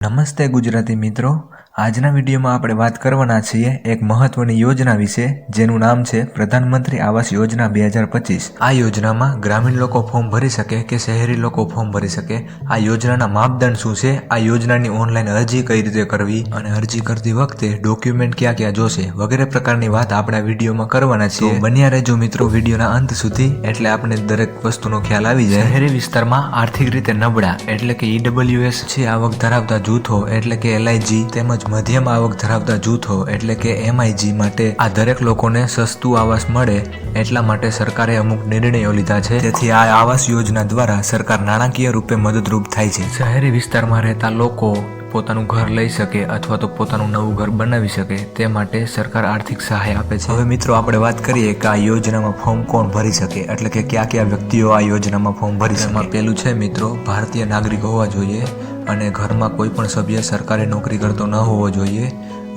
નમસ્તે ગુજરાતી મિત્રો. આજના વિડીયોમાં આપણે વાત કરવાના છીએ એક મહત્વની યોજના વિશે, જેનું નામ છે પ્રધાનમંત્રી આવાસ યોજના બે હજાર પચીસ. આ યોજનામાં ગ્રામીણ લોકો ફોર્મ ભરી શકે કે શહેરી લોકો ફોર્મ ભરી શકે? આ યોજનાના માપદંડ શું છે? આ યોજનાની ઓનલાઈન અરજી કઈ રીતે કરવી? અને અરજી કરતી વખતે ડોક્યુમેન્ટ ક્યાં ક્યાં જોશે? વગેરે પ્રકારની વાત આપણે આ વિડીયોમાં કરવાના છીએ. બન્યા રહેજો મિત્રો વિડીયોના અંત સુધી, એટલે આપણે દરેક વસ્તુનો ખ્યાલ આવી જાય. શહેરી વિસ્તારમાં આર્થિક રીતે નબળા, એટલે કે ઈડબ્લ્યુએસ છે આવક ધરાવતા જૂથો, એટલે કે એલઆઈજી તેમજ મધ્યમ આવક ધરાવતા જૂથો એટલે કે એમઆઈજી માટે આ દરેક લોકોને સસ્તું આવાસ મળે એટલા માટે સરકારે અમુક નિર્ણયો લીધા છે. તેથી આ આવાસ યોજના દ્વારા સરકાર નાણાકીય રૂપે મદદરૂપ થાય છે. શહેરી વિસ્તારમાં રહેતા લોકો પોતાનું ઘર લઈ શકે અથવા તો પોતાનું નવું ઘર બનાવી શકે તે માટે સરકાર આર્થિક સહાય આપે છે. હવે મિત્રો આપણે વાત કરીએ કે આ યોજનામાં ફોર્મ કોણ ભરી શકે એટલે કે કયા કયા વ્યક્તિઓ આ યોજનામાં ફોર્મ ભરી શકે. પેલું છે મિત્રો, ભારતીય નાગરિક હોવા જોઈએ. અને ઘરમાં કોઈ પણ સભ્ય સરકારી નોકરી કરતો ન હોવો જોઈએ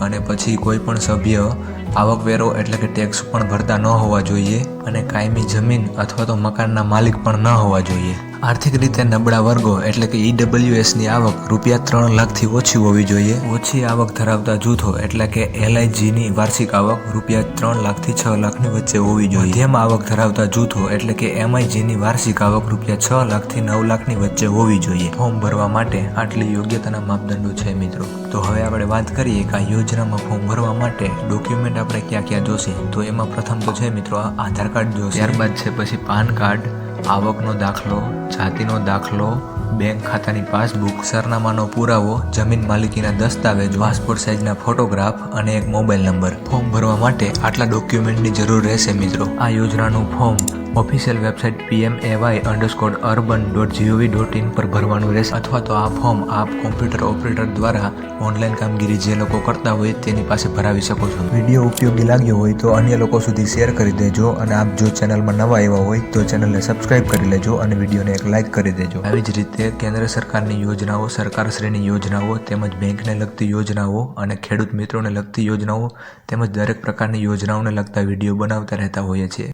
અને પછી કોઈ પણ સભ્ય આવકવેરો એટલે કે ટેક્સ પણ ભરતા ન હોવા જોઈએ અને કાયમી જમીન અથવા તો મકાનના માલિક પણ ન હોવા જોઈએ. આર્થિક રીતે નબળા વર્ગો એટલે કે ઈડબ્લ્યુએસની આવક રૂપિયા ત્રણ લાખથી ઓછી હોવી જોઈએ. ઓછી આવક ધરાવતા જૂથો એટલે કે એલઆઈજીની વાર્ષિક આવક રૂપિયા ત્રણ લાખથી છ લાખની વચ્ચે હોવી જોઈએ. મધ્યમ આવક ધરાવતા જૂથો એટલે કે એમઆઈજીની વાર્ષિક આવક રૂપિયા છ લાખથી નવ લાખની વચ્ચે હોવી જોઈએ. ફોર્મ ભરવા માટે આટલી યોગ્યતાના માપદંડો છે મિત્રો. તો હવે આપણે વાત કરીએ કે આ યોજનામાં ફોર્મ ભરવા માટે ડોક્યુમેન્ટ આપણે ક્યાં ક્યાં જોશે? તો એમાં પ્રથમ તો છે મિત્રો આધાર કાર્ડ જોશે. ત્યારબાદ છે પછી પાન કાર્ડ આવકનો દાખલો, જાતિનો દાખલો, બેંક ખાતાની પાસબુક, સરનામાનો પુરાવો, જમીન માલિકીના દસ્તાવેજ, પાસપોર્ટ સાઇઝના ફોટોગ્રાફ અને એક મોબાઈલ નંબર. ફોર્મ ભરવા માટે આટલા ડોક્યુમેન્ટની જરૂર રહેશે મિત્રો. આ યોજનાનું form official website PMAY underscore urban dot GOV dot in પર ભરવાનું રહેશે. અથવા તો આ ફોર્મ આપ કોમ્પ્યુટર ઓપરેટર દ્વારા ઓનલાઈન કામગીરી જે લોકો કરતા હોય તેની પાસે ભરાવી શકો છો. વીડિયો ઉપયોગી લાગ્યો હોય તો અન્ય લોકો સુધી શેર કરી દેજો અને આપ જો ચેનલમાં નવા એવા હોય તો ચેનલને સબસ્ક્રાઇબ કરી લેજો અને વિડીયોને એક લાઇક કરી દેજો. આવી જ રીતે કેન્દ્ર સરકારની યોજનાઓ સરકારશ્રીની યોજનાઓ તેમજ બેંકને લગતી યોજનાઓ અને ખેડૂત મિત્રોને લગતી યોજનાઓ તેમજ દરેક પ્રકારની યોજનાઓને લગતા વીડિયો બનાવતા રહેતા હોઈએ છીએ.